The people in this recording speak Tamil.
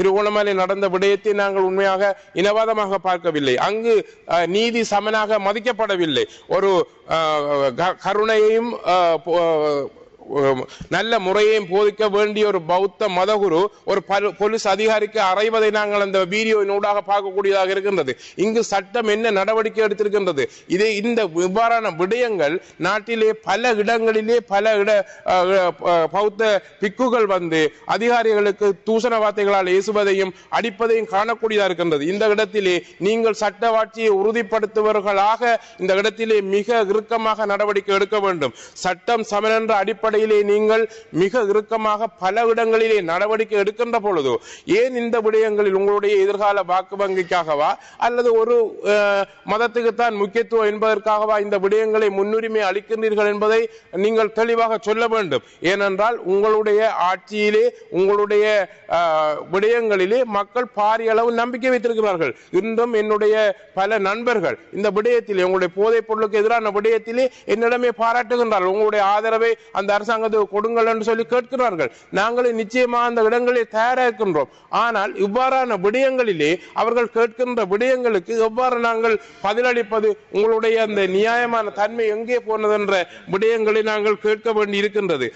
திருகோணமலை நடந்த விடயத்தை நாங்கள் உண்மையாக இனவாதமாக பார்க்கவில்லை. அங்கு நீதி சமனாக மதிக்கப்படவில்லை. ஒரு க- கருணையையும் நல்ல முறையையும் போதிக்க வேண்டிய ஒரு பௌத்த மதகுரு ஒரு போலீஸ் அதிகாரிக்கு அறைவதை நாங்கள் அந்த வீடியோவின் ஊடாக பார்க்கக்கூடியதாக இருக்கின்றது இங்கு சட்டம் என்ன நடவடிக்கை எடுத்திருக்கின்றது இதை இந்த இவ்வாறான விடயங்கள் நாட்டிலே பல இடங்களிலே பல இட பௌத்த பிக்குகள் வந்து அதிகாரிகளுக்கு தூசண வார்த்தைகளால் ஏசுவதையும் அடிப்பதையும் காணக்கூடியதாக இருக்கின்றது இந்த இடத்திலே நீங்கள் சட்டவாட்சியை உறுதிப்படுத்துபவர்களாக இந்த இடத்திலே மிக இறுக்கமாக நடவடிக்கை எடுக்க வேண்டும் சட்டம் சமன் என்ற அடிப்படையிலே நீங்கள் மிக இறுக்கமாக பல இடங்களிலே நடவடிக்கை எடுக்கின்ற பொழுது ஏன் இந்த விடயங்களில் உங்களுடைய எதிர்கால வாக்கு வங்கிக்காகவா? அல்லது ஒரு மதத்துக்குத்தான் முக்கியத்துவம் என்பதற்காகவா இந்த விடயங்களை முன்னுரிமை அளிக்கின்றீர்கள் என்பதை நீங்கள் தெளிவாக சொல்ல வேண்டும். ஏனென்றால் உங்களுடைய ஆட்சியிலே உங்களுடைய விடயங்களிலே மக்கள் பாரிய அளவு நம்பிக்கை வைத்திருக்கிறார்கள். இன்றும் என்னுடைய பல நண்பர்கள் இந்த விடயத்திலே உங்களுடைய போதைப் பொருளுக்கு எதிரான விடயத்திலே என்னிடமே பாராட்டுகின்றார்கள். உங்களுடைய ஆதரவை அந்த அரசாங்கத்துக்கு கொடுங்கள் என்று சொல்லி கேட்கிறார்கள். நாங்களே நிச்சயமா அந்த இடங்களில் தயாராக இருக்கின்றோம் ஆனால் இவ்வாறான விடயங்களிலே அவர்கள் கேட்கின்ற விடயங்களுக்கு எவ்வாறு நாங்கள் பதிலளிப்பது உங்களுடைய அந்த நியாயமான தன்மை எங்கே போனது என்ற விடயங்களை நாங்கள் கேட்க வேண்டி இருக்கின்றது